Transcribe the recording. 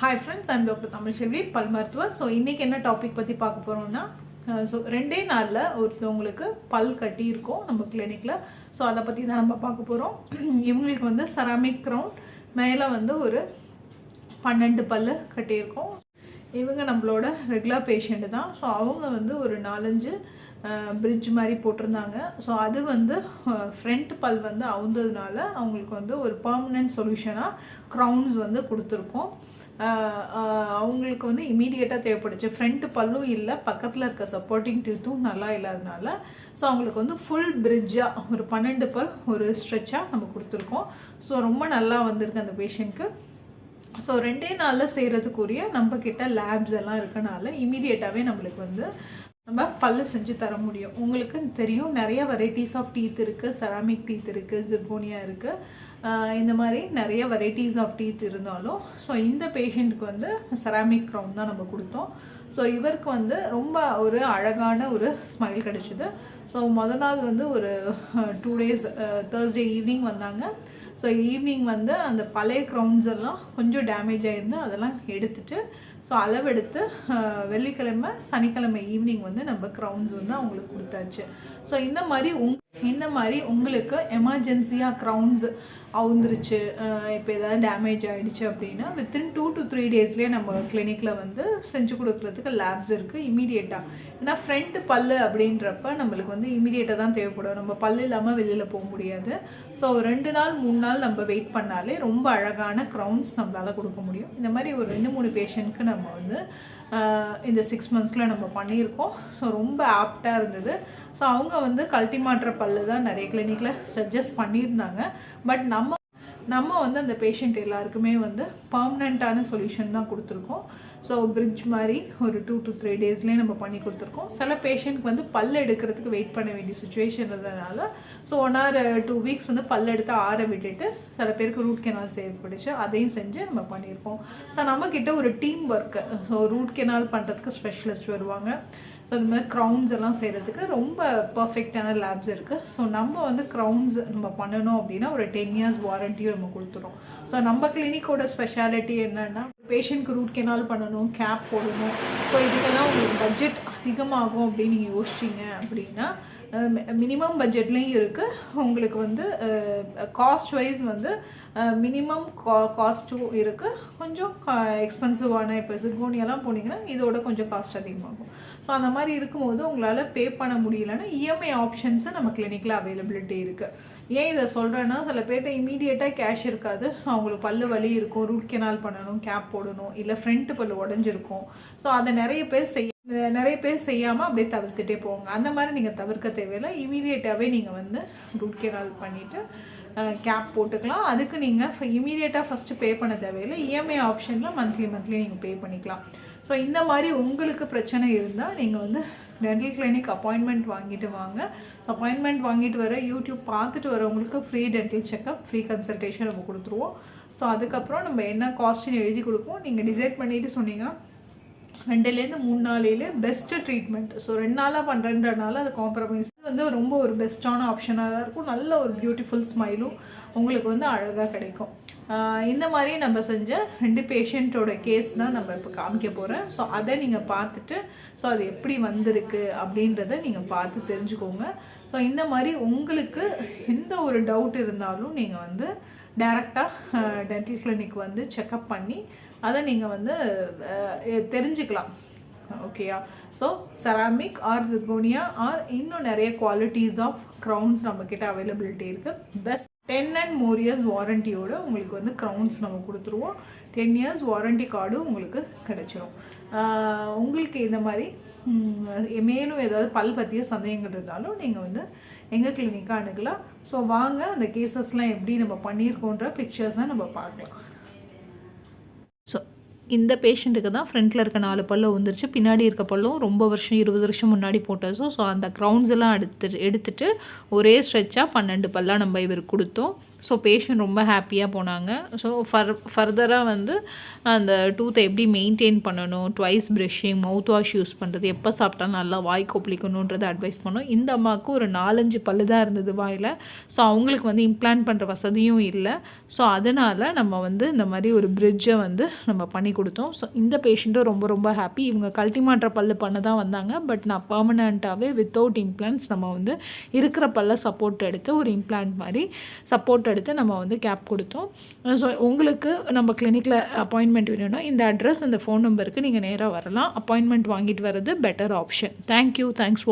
Hi friends I'm doctor Tamilselvi பல் மருத்துவர் so இன்றைக்கி என்ன டாபிக் பற்றி பார்க்க போகிறோம்னா ஸோ ரெண்டே நாளில் ஒருத்தவங்களுக்கு பல் கட்டி இருக்கும் நம்ம கிளினிக்கில் ஸோ அதை பற்றி தான் நம்ம பார்க்க போகிறோம் இவங்களுக்கு வந்து செராமிக் க்ரௌன் மேலே வந்து ஒரு பன்னெண்டு பல் கட்டியிருக்கோம். இவங்க நம்மளோட ரெகுலர் பேஷண்ட்டு தான். ஸோ அவங்க வந்து ஒரு நாலஞ்சு பிரிட்ஜ் மாதிரி போட்டிருந்தாங்க. ஸோ அது வந்து ஃப்ரண்ட் பல் வந்து அவுந்ததுனால அவங்களுக்கு வந்து ஒரு பர்மனெண்ட் சொல்யூஷனாக க்ரௌன்ஸ் வந்து கொடுத்துருக்கோம். அவங்களுக்கு வந்து இமீடியட்டாக தேவைப்படுச்சு. ஃப்ரண்ட் பல்லும் இல்லை பக்கத்தில் இருக்க சப்போர்ட்டிங் டீத்தும் நல்லா இல்லாதனால ஸோ அவங்களுக்கு வந்து ஃபுல் பிரிட்ஜாக ஒரு பன்னெண்டு பல் ஒரு ஸ்ட்ரெச்சாக நம்ம கொடுத்துருக்கோம். ஸோ ரொம்ப நல்லா வந்திருக்கு அந்த பேஷண்ட்க்கு ஸோ ரெண்டே நாளில் செய்கிறதுக்குரிய நம்ம லேப்ஸ் எல்லாம் இருக்கனால இமீடியட்டாகவே நம்மளுக்கு வந்து நம்ம பல்லு செஞ்சு தர முடியும். உங்களுக்கு தெரியும் நிறைய வெரைட்டிஸ் ஆஃப் டீத் இருக்குது செராமிக் டீத் இருக்குது ஜிர்கோனியா இருக்குது இந்த மாதிரி நிறைய வெரைட்டிஸ் ஆஃப் டீத் இருந்தாலும் ஸோ இந்த பேஷண்ட்டுக்கு வந்து செராமிக் க்ரௌன் தான் நம்ம கொடுத்தோம். ஸோ இவருக்கு வந்து ரொம்ப ஒரு அழகான ஒரு ஸ்மைல் கிடச்சிது. ஸோ முத நாள் வந்து ஒரு டூ டேஸ் தேர்ஸ்டே ஈவினிங் வந்தாங்க. ஸோ ஈவினிங் வந்து அந்த பழைய க்ரௌன்ஸ் எல்லாம் கொஞ்சம் டேமேஜ் ஆகிருந்து அதெல்லாம் எடுத்துட்டு ஸோ அளவெடுத்து வெள்ளிக்கிழமை சனிக்கிழமை ஈவினிங் வந்து நம்ம க்ரௌன்ஸ் வந்து அவங்களுக்கு கொடுத்தாச்சு. ஸோ இந்த மாதிரி உங் இந்த மாதிரி உங்களுக்கு எமர்ஜென்சியாக க்ரௌன்ஸ் அவுந்துருச்சு. இப்போ ஏதாவது டேமேஜ் ஆகிடுச்சு அப்படின்னா வித்தின் டூ டு த்ரீ டேஸ்லேயே நம்ம கிளினிக்கில் வந்து செஞ்சு கொடுக்குறதுக்கு லேப்ஸ் இருக்குது இமீடியட்டாக ஏன்னா ஃப்ரண்ட் பல் அப்படின்றப்ப நம்மளுக்கு வந்து இமீடியட்டாக தான் தேவைப்படும். நம்ம பல்லு இல்லாமல் வெளியில் போக முடியாது. ஸோ ரெண்டு நாள் மூணு நாள் நம்ம வெயிட் பண்ணாலே ரொம்ப அழகான க்ரௌன்ஸ் நம்மளால் கொடுக்க முடியும். இந்த மாதிரி ஒரு ரெண்டு மூணு பேஷண்ட்க்கு நம்ம வந்து இந்த சிக்ஸ் மந்த்ஸில் நம்ம பண்ணியிருக்கோம். ஸோ ரொம்ப ஆப்டாக இருந்தது. ஸோ அவங்க வந்து கல்ட்டி மாற்ற பல்லு தான் நிறைய கிளினிக்கில் சஜஸ்ட் பண்ணியிருந்தாங்க. பட் நம்ம நம்ம வந்து அந்த பேஷண்ட் எல்லாருக்குமே வந்து பர்மனண்ட்டான சொல்யூஷன் தான் கொடுத்துருக்கோம். ஸோ பிரிட்ஜ் மாதிரி ஒரு டூ டு த்ரீ டேஸ்லேயே நம்ம பண்ணி கொடுத்துருக்கோம். சில பேஷண்ட்க்கு வந்து பல் எடுக்கிறதுக்கு வெயிட் பண்ண வேண்டிய சுச்சுவேஷன் இருந்ததுனால so one or two weeks வந்து பல் எடுத்து ஆற விட்டுட்டு சில பேருக்கு ரூட் கெனால் தேவைப்படுச்சு அதையும் செஞ்சு நம்ம பண்ணியிருக்கோம். ஸோ நம்மக்கிட்ட ஒரு team work so root canal பண்ணுறதுக்கு ஸ்பெஷலிஸ்ட் வருவாங்க. ஸோ அது மாதிரி க்ரௌன்ஸ் எல்லாம் செய்கிறதுக்கு ரொம்ப பர்ஃபெக்டான லேப்ஸ் இருக்குது ஸோ நம்ம வந்து க்ரௌன்ஸ் நம்ம பண்ணணும் அப்படின்னா ஒரு டென் இயர்ஸ் வாரண்ட்டியும் நம்ம கொடுத்துரும் ஸோ நம்ம கிளினிக்கோட ஸ்பெஷாலிட்டி என்னென்னா பேஷண்ட்க்கு ரூட் கெனால் பண்ணணும் கேப் போடணும். ஸோ இதுக்கெல்லாம் உங்களுக்கு பட்ஜெட் அதிகமாகும் அப்படின்னு நீங்கள் யோசிச்சிங்க அப்படின்னா மினிமம் பட்ஜெட்லேயும் இருக்குது உங்களுக்கு வந்து காஸ்ட் வைஸ் வந்து மினிமம் கா காஸ்ட்டும் இருக்குது கொஞ்சம் எக்ஸ்பென்சிவான இப்போ சிர்கோனியெல்லாம் போனீங்கன்னா இதோட கொஞ்சம் காஸ்ட் அதிகமாகும். ஸோ அந்த மாதிரி இருக்கும்போது உங்களால் பே பண்ண முடியலன்னா இஎம்ஐ ஆப்ஷன்ஸு நம்ம கிளினிக்கில் அவைலபிலிட்டி இருக்குது ஏன் இதை சொல்கிறேன்னா சில பேர்கிட்ட இமீடியட்டாக கேஷ் இருக்காது. ஸோ அவங்களுக்கு பல்லு வலி இருக்கும் ரூட் கெனால் பண்ணணும் கேப் போடணும் இல்லை ஃப்ரண்ட் பல்லு உடஞ்சிருக்கும். ஸோ அதை நிறைய பேர் செய்ய நிறைய பேர் செய்யாமல் அப்படியே தவிர்த்துட்டே போவாங்க. அந்த மாதிரி நீங்கள் தவிர்க்க தேவையில்லை. இமீடியட்டாகவே நீங்கள் வந்து ரூட் கெனால் பண்ணிவிட்டு கேப் போட்டுக்கலாம். அதுக்கு நீங்கள் இமீடியட்டாக ஃபஸ்ட்டு பே பண்ண தேவையில்லை. இஎம்ஐ ஆப்ஷனில் மந்த்லி மந்த்லி நீங்கள் பே பண்ணிக்கலாம். ஸோ இந்த மாதிரி உங்களுக்கு பிரச்சனை இருந்தால் நீங்கள் வந்து டென்டல் கிளினிக் அப்பாயின்மெண்ட் வாங்கிட்டு வாங்க. ஸோ அப்பாயின்மெண்ட் வாங்கிட்டு வர யூடியூப் பார்த்துட்டு வரவங்களுக்கு free dental checkup free consultation நம்ம கொடுத்துருவோம். ஸோ அதுக்கப்புறம் நம்ம என்ன காஸ்ட்னு எழுதி கொடுப்போம். நீங்கள் டிசைட் பண்ணிவிட்டு சொன்னீங்கன்னா ரெண்டுலேருந்து மூணு நாளையில பெஸ்ட்டு ட்ரீட்மெண்ட் ஸோ ரெண்டு நாளாக பண்ணுறன்றனால அது காம்ப்ரமைஸ் வந்து ரொம்ப ஒரு பெஸ்ட்டான ஆப்ஷனாக தான் இருக்கும். நல்ல ஒரு பியூட்டிஃபுல் ஸ்மைலும் உங்களுக்கு வந்து அழகாக கிடைக்கும். இந்த மாதிரி நம்ம செஞ்ச ரெண்டு பேஷண்ட்டோட கேஸ் தான் நம்ம இப்போ காமிக்க போகிறேன் ஸோ அதை நீங்கள் பார்த்துட்டு ஸோ அது எப்படி வந்திருக்கு அப்படின்றத நீங்கள் பார்த்து தெரிஞ்சுக்கோங்க. ஸோ இந்த மாதிரி உங்களுக்கு எந்த ஒரு டவுட் இருந்தாலும் நீங்கள் வந்து டேரெக்டாக டென்டல் கிளினிக் வந்து செக்கப் பண்ணி அதை நீங்கள் வந்து தெரிஞ்சுக்கலாம். ஓகேயா? So ceramic or zirconia or இன்னும் நிறைய குவாலிட்டிஸ் ஆஃப் க்ரௌன்ஸ் நம்மக்கிட்ட அவைலபிலிட்டி இருக்குது best ten and more years வாரண்டியோடு உங்களுக்கு வந்து க்ரௌன்ஸ் நம்ம கொடுத்துருவோம். டென் இயர்ஸ் வாரண்டி கார்டும் உங்களுக்கு கிடைச்சிரும். உங்களுக்கு இந்த மாதிரி மேலும் ஏதாவது பல் பற்றிய சந்தேகங்கள் இருந்தாலும் நீங்கள் வந்து எங்கள் கிளினிக்காக அணுகலாம். ஸோ வாங்க அந்த கேசஸ்லாம் எப்படி நம்ம பண்ணியிருக்கோன்ற பிக்சர்ஸ்லாம் நம்ம பார்க்கலாம். இந்த பேஷண்ட்டுக்கு தான் ஃப்ரண்ட்டில் இருக்க நாலு பல்லு வந்துருச்சு பின்னாடி இருக்க பல்லும் ரொம்ப வருஷம் இருபது வருஷம் முன்னாடி போட்டதும். ஸோ அந்த க்ரௌண்ட்ஸ் எல்லாம் எடுத்து எடுத்துட்டு ஒரே ஸ்ட்ரெச்சாக பன்னெண்டு பல்லாக நம்ம இவருக்கு கொடுத்தோம். ஸோ பேஷண்ட் ரொம்ப ஹாப்பியாக போனாங்க. ஸோ ஃபர் ஃபர்தராக வந்து அந்த டூத்தை எப்படி மெயின்டைன் பண்ணணும் twice brushing mouth wash use பண்ணுறது எப்போ சாப்பிட்டா நல்லா வாய் கொப்பளிக்கணுன்றதை அட்வைஸ் பண்ணோம். இந்த அம்மாவுக்கு ஒரு நாலஞ்சு பல்லு தான் இருந்தது வாயில். ஸோ அவங்களுக்கு வந்து இம்ப்ளான்ட் பண்ணுற வசதியும் இல்லை. ஸோ அதனால் நம்ம வந்து இந்த மாதிரி ஒரு பிரிட்ஜை வந்து நம்ம பண்ணி கொடுத்தோம். ஸோ இந்த பேஷண்ட்டும் ரொம்ப ரொம்ப ஹாப்பி இவங்க கல்ட்டி மாற்ற பல்லு பண்ண தான் வந்தாங்க. பட் நான் பர்மனண்ட்டாகவே வித்தவுட் இம்ப்ளான்ட்ஸ் நம்ம வந்து இருக்கிற பல்ல சப்போர்ட் எடுத்து ஒரு இம்ப்ளான்ட் மாதிரி சப்போர்ட் எடுத்து நம்ம வந்து கேப் கொடுத்தோம். ஸோ உங்களுக்கு நம்ம கிளினிக்கில் அப்பாயின்மெண்ட் வேணும்னா இந்த அட்ரஸ் இந்த ஃபோன் நம்பருக்கு நீங்கள் நேராக வரலாம். அப்பாயின்மெண்ட் வாங்கிட்டு வர்றது பெட்டர் ஆப்ஷன் தேங்க்யூ தேங்க்ஸ்